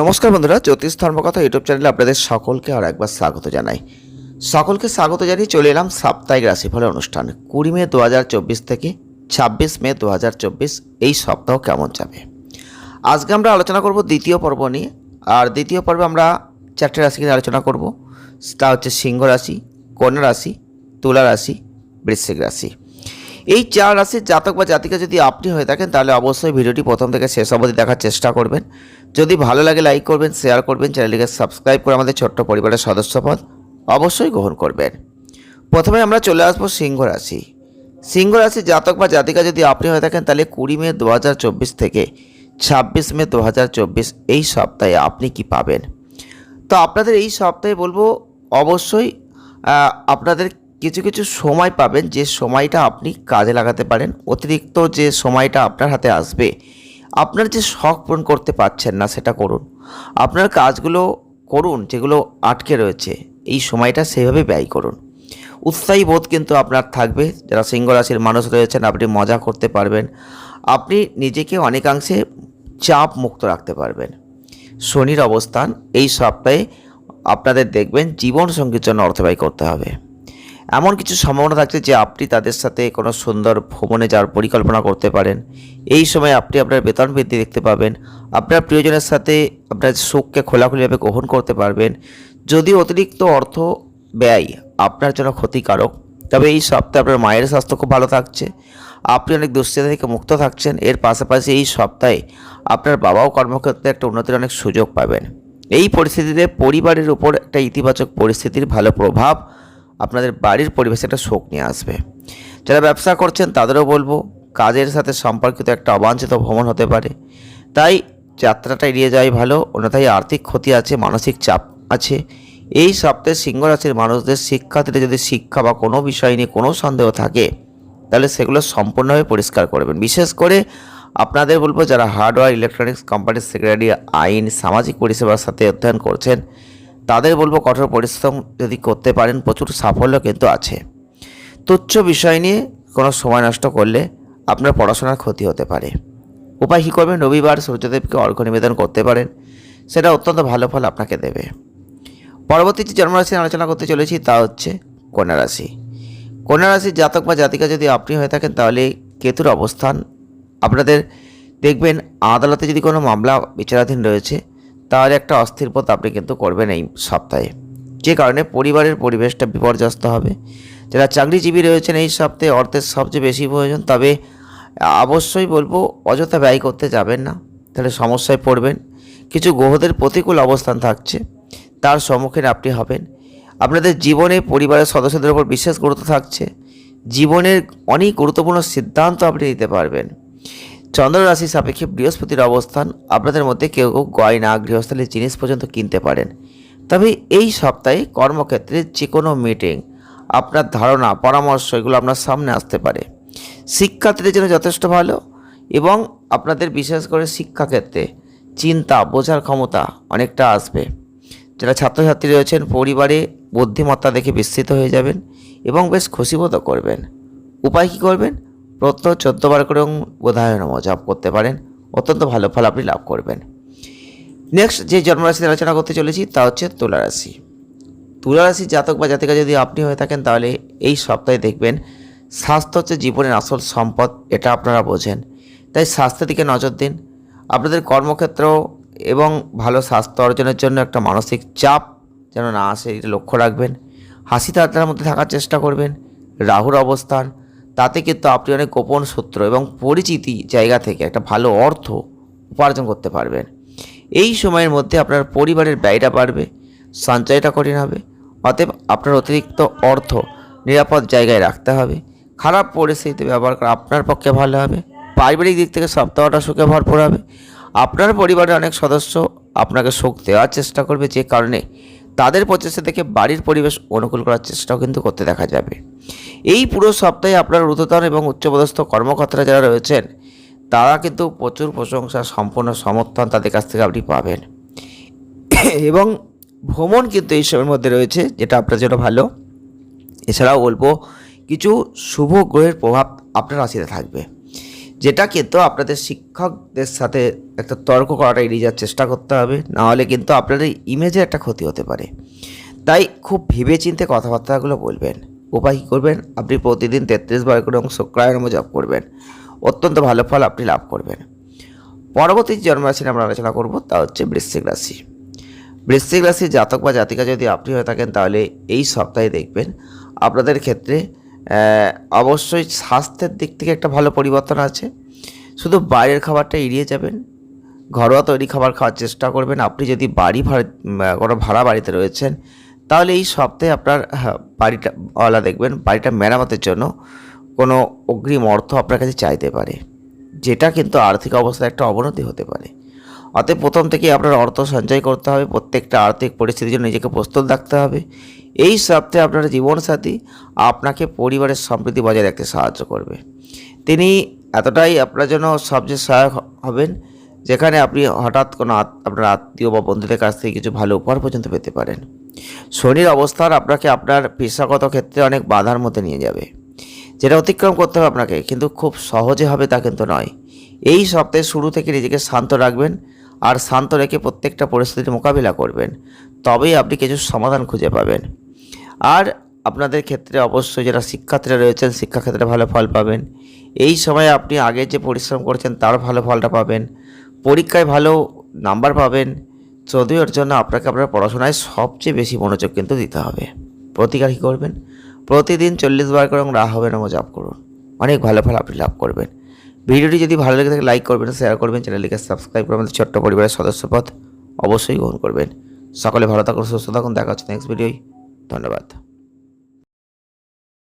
নমস্কার বন্ধুরা, জ্যোতিষ ধর্মকথা ইউটিউব চ্যানেলে আপনাদের সকলকে আর একবার স্বাগত জানাই। সকলকে স্বাগত জানিয়ে চলে এলাম সাপ্তাহিক রাশিফলের অনুষ্ঠান। কুড়ি মে দু হাজার চব্বিশ থেকে ছাব্বিশ মে দু হাজার চব্বিশ, এই সপ্তাহ কেমন যাবে? আজকে আমরা আলোচনা করব দ্বিতীয় পর্ব নিয়ে। আর দ্বিতীয় পর্বে আমরা চারটে রাশি নিয়ে আলোচনা করব। তা হচ্ছে সিংহ রাশি, কন্যা রাশি, তুলা রাশি, বৃশ্চিক রাশি। এই চার রাশির জাতক বা জাতিকা যদি আপনি হয়ে থাকেন, তাহলে অবশ্যই ভিডিওটি প্রথম থেকে শেষ অবধি দেখার চেষ্টা করবেন। যদি ভালো লাগে লাইক করবেন, শেয়ার করবেন, চ্যানেলটিকে সাবস্ক্রাইব করে আমাদের ছোট্ট পরিবারের সদস্যপদ অবশ্যই গ্রহণ করবেন। প্রথমে আমরা চলে আসব সিংহ রাশি। সিংহ রাশির জাতক বা জাতিকা যদি আপনি হয়ে থাকেন, তাহলে কুড়ি মে দু হাজার চব্বিশ থেকে ছাব্বিশ মে দু হাজার চব্বিশ এই সপ্তাহে আপনি কি পাবেন? তো আপনাদের এই সপ্তাহে বলব, অবশ্যই আপনাদের কিছু কিছু সময় পাবেন যে সময়টা আপনি কাজে লাগাতে পারেন। অতিরিক্ত যে সময়টা আপনার হাতে আসবে, আপনার যে শখ পূরণ করতে পারছেন না সেটা করুন। আপনার কাজগুলো করুন যেগুলো আটকে রয়েছে, এই সময়টা সেইভাবে ব্যয় করুন। উৎসাহী বোধ কিন্তু আপনার থাকবে। যারা সিংহ রাশির মানুষ রয়েছেন, আপনি মজা করতে পারবেন। আপনি নিজেকে অনেকাংশে চাপ মুক্ত রাখতে পারবেন। শনির অবস্থান, এই সপ্তাহে আপনাদের দেখবেন জীবন সঙ্গীর জন্য অর্থ ব্যয় করতে হবে। এমন কিছু সম্ভাবনা থাকছে যে আপনি তাদের সাথে কোনো সুন্দর ভ্রমণে যাওয়ার পরিকল্পনা করতে পারেন। এই সময় আপনি আপনার বেতন বৃদ্ধি দেখতে পাবেন। আপনার প্রিয়জনের সাথে আপনার সুখকে খোলাখুলিভাবে গ্রহণ করতে পারবেন। যদি অতিরিক্ত অর্থ ব্যয় আপনার জন্য ক্ষতিকারক, তবে এই সপ্তাহে আপনার মায়ের স্বাস্থ্য খুব ভালো থাকছে। আপনি অনেক দুশ্চিন্তা থেকে মুক্ত থাকছেন। এর পাশাপাশি এই সপ্তাহে আপনার বাবাও কর্মক্ষেত্রে একটা উন্নতির অনেক সুযোগ পাবেন। এই পরিস্থিতিতে পরিবারের উপর একটা ইতিবাচক পরিস্থিতির ভালো প্রভাব আপনাদের বাড়ির পরিবেশে একটা শোক নিয়ে আসবে। যারা ব্যবসা করছেন তাদেরও বলব, কাজের সাথে সম্পর্কিত একটা অবাঞ্ছিত ভ্রমণ হতে পারে। তাই যাত্রাটা এড়িয়ে যাওয়াই ভালো, অন্যথায় আর্থিক ক্ষতি আছে, মানসিক চাপ আছে। এই সপ্তাহে সিংহ রাশির মানুষদের শিক্ষার্থীরা যদি শিক্ষা বা কোনো বিষয় নিয়ে কোনো সন্দেহ থাকে, তাহলে সেগুলো সম্পূর্ণভাবে পরিষ্কার করবেন। বিশেষ করে আপনাদের বলব, যারা হার্ডওয়্যার ইলেকট্রনিক্স কোম্পানির সেক্রেটারি আইন, সামাজিক পরিষেবার সাথে অধ্যয়ন করছেন তাদের বলব কঠোর পরিশ্রম যদি করতে পারেন, প্রচুর সাফল্য কিন্তু আছে। তুচ্ছ বিষয় নিয়ে কোনো সময় নষ্ট করলে আপনার পড়াশোনার ক্ষতি হতে পারে। উপায় কী করবেন? রবিবার সূর্যদেবকে অর্ঘ্য নিবেদন করতে পারেন। সেটা অত্যন্ত ভালো ফল আপনাকে দেবে। পরবর্তী যে জন্মরাশি আলোচনা করতে চলেছি তা হচ্ছে কন্যা রাশি। কন্যা রাশির জাতক বা জাতিকা যদি আপনি হয়ে থাকেন, তাহলে কেতুর অবস্থান আপনাদের দেখবেন। আদালতে যদি কোনো মামলা বিচারাধীন রয়েছে তাহলে একটা অস্থির পথ আপনি কিন্তু করবেন এই সপ্তাহে। যে কারণে পরিবারের পরিবেশটা বিপর্যস্ত হবে। যারা চাকরিজীবী রয়েছেন এই সপ্তাহে অর্থের সবচেয়ে বেশি প্রয়োজন, তবে অবশ্যই বলব অযথা ব্যয় করতে যাবেন না। তাহলে সমস্যায় পড়বেন। কিছু গ্রহদের প্রতিকূল অবস্থান থাকছে, তার সম্মুখীন আপনি হবেন। আপনাদের জীবনে পরিবারের সদস্যদের উপর বিশেষ গুরুত্ব থাকছে। জীবনের অনেক গুরুত্বপূর্ণ সিদ্ধান্ত আপনি নিতে পারবেন। চন্দ্র রাশি সাপেক্ষে বৃহস্পতির অবস্থান, আপনাদের মধ্যে কেউ কেউ গয়না, গৃহস্থলীর জিনিস পর্যন্ত কিনতে পারেন। তবে এই সপ্তাহে কর্মক্ষেত্রে যে কোনো মিটিং আপনার ধারণা, পরামর্শ, এগুলো আপনার সামনে আসতে পারে। শিক্ষার্থীদের জন্য যথেষ্ট ভালো এবং আপনাদের বিশেষ করে শিক্ষাক্ষেত্রে চিন্তা, বোঝার ক্ষমতা অনেকটা আসবে। যারা ছাত্রছাত্রী রয়েছেন, পরিবারে বুদ্ধিমত্তা দেখে বিস্তৃত হয়ে যাবেন এবং বেশ খুশিবোধও করবেন। উপায় কী করবেন? প্রত্যহ চোদ্দ বার করে বোধায় নম জপ করতে পারেন। অত্যন্ত ভালো ফল আপনি লাভ করবেন। নেক্সট যে জন্মরাশি আলোচনা করতে চলেছি তা হচ্ছে তুলা রাশি তুলা রাশির জাতক বা জাতিকা যদি আপনি হয়ে থাকেন তাহলে এই সপ্তাহে দেখবেন স্বাস্থ্য হচ্ছে জীবনের আসল সম্পদ, এটা আপনারা বোঝেন। তাই স্বাস্থ্যের দিকে নজর দিন। আপনাদের কর্মক্ষেত্র এবং ভালো স্বাস্থ্য অর্জনের জন্য একটা মানসিক চাপ যেন না আসে, এটা লক্ষ্য রাখবেন। হাসি তাড়াতাড়ির মধ্যে থাকার চেষ্টা করবেন। রাহুর অবস্থান তাতে কিন্তু আপনি অনেক গোপন সূত্র এবং পরিচিতি জায়গা থেকে একটা ভালো অর্থ উপার্জন করতে পারবেন। এই সময়ের মধ্যে আপনার পরিবারের ব্যয়টা বাড়বে, সঞ্চয়টা কঠিন হবে, অতএব আপনার অতিরিক্ত অর্থ নিরাপদ জায়গায় রাখতে হবে। খারাপ পরিস্থিতিতে ব্যবহার করা আপনার পক্ষে ভালো হবে, পারিবারিক দিক থেকে সপ্তাহটা সুখে ভরপুর হবে। আপনার পরিবারের অনেক সদস্য আপনাকে সুখ দেওয়ার চেষ্টা করবে, যে কারণে তাদের প্রচেষ্টা থেকে বাড়ির পরিবেশ অনুকূল করার চেষ্টাও কিন্তু করতে দেখা যাবে। এই পুরো সপ্তাহে আপনার ঊর্ধ্বতন এবং উচ্চপদস্থ কর্মকর্তারা যারা রয়েছেন, তারা কিন্তু প্রচুর প্রশংসা, সম্পূর্ণ সমর্থন তাদের কাছ থেকে আপনি পাবেন। এবং ভ্রমণ কিন্তু এই সময়ের মধ্যে রয়েছে, যেটা আপনার জন্য ভালো। এছাড়াও বলব, কিছু শুভ গ্রহের প্রভাব আপনার রাশিতে থাকবে, যেটা কিন্তু আপনাদের শিক্ষকদের সাথে একটা তর্ক করাটা এড়িয়ে যাওয়ার চেষ্টা করতে হবে। নাহলে কিন্তু আপনাদের ইমেজে একটা ক্ষতি হতে পারে। তাই খুব ভেবে চিন্তে কথাবার্তাগুলো বলবেন। উপায় কী করবেন? আপনি প্রতিদিন তেত্রিশ বার করে এবং শুক্রায়নম জপ করবেন। অত্যন্ত ভালো ফল আপনি লাভ করবেন। পরবর্তী জন্মরাশি আমরা আলোচনা করব তা হচ্ছে বৃশ্চিক রাশি। বৃশ্চিক রাশির জাতক বা জাতিকা যদি আপনি হয়ে থাকেন তাহলে এই সপ্তাহে দেখবেন আপনাদের ক্ষেত্রে অবশ্যই স্বাস্থ্যের দিক থেকে একটা ভালো পরিবর্তন আছে। শুধু বাইরের খাবারটা এড়িয়ে যাবেন। ঘরোয়া তৈরি খাবার খাওয়ার চেষ্টা করবেন। আপনি যদি বাড়ি ভাড়া কোনো ভাড়া বাড়িতে রয়েছেন তাহলে এই সপ্তাহে আপনার বাড়িটা ওয়ালা দেখবেন, বাড়িটা মেরামতের জন্য কোনো অগ্রিম অর্থ আপনার কাছে চাইতে পারে, যেটা কিন্তু আর্থিক অবস্থায় একটা অবনতি হতে পারে। অতএব প্রথম থেকে আপনার অর্থ সঞ্চয় করতে হবে, প্রত্যেকটা আর্থিক পরিস্থিতির জন্য নিজেকে প্রস্তুত রাখতে হবে। এই সপ্তাহে আপনার জীবনসাথী আপনাকে পরিবারের সম্প্রীতি বজায় রাখতে সাহায্য করবে। তিনি এতটাই আপনার জন্য সবচেয়ে সহায়ক হবেন, যেখানে আপনি হঠাৎ কোনো আপনার আত্মীয় বা বন্ধুদের কাছ থেকে কিছু ভালো উপহার পর্যন্ত পেতে পারেন। শনির অবস্থান আপনাকে আপনার পেশাগত ক্ষেত্রে অনেক বাধার মধ্যে নিয়ে যাবে। যেটা অতিক্রম করতে হবে আপনাকে, কিন্তু খুব সহজে হবে তা কিন্তু নয়। এই সপ্তাহের শুরু থেকে নিজেকে শান্ত রাখবেন আর শান্ত রেখে প্রত্যেকটা পরিস্থিতির মোকাবিলা করবেন। তবেই আপনি কিছু সমাধান খুঁজে পাবেন। আর আপনাদের ক্ষেত্রে অবশ্যই যারা শিক্ষার্থীরা রয়েছেন, শিক্ষাক্ষেত্রে ভালো ফল পাবেন। এই সময় আপনি আগে যে পরিশ্রম করেছেন, তার ভালো ফলটা পাবেন। পরীক্ষায় ভালো নাম্বার পাবেন। যদিও জন্য আপনাকে আপনার পড়াশোনায় সবচেয়ে বেশি মনোযোগ কিন্তু দিতে হবে। প্রতিকার কী করবেন? প্রতিদিন চল্লিশ বার করে রা হবে নামো জপ করুন। অনেক ভালো ফল আপনি লাভ করবেন। ভিডিওটি যদি ভালো লেগে থাকে লাইক করবেন শেয়ার করবেন চ্যানেলটিকে সাবস্ক্রাইব করে আমাদের ছোট্ট পরিবারের সদস্যপদ অবশ্যই গ্রহণ করবেন। সকলে ভালো থাকুন, সুস্থ থাকুন, দেখা হচ্ছে নেক্সট ভিডিওই ধন্যবাদ।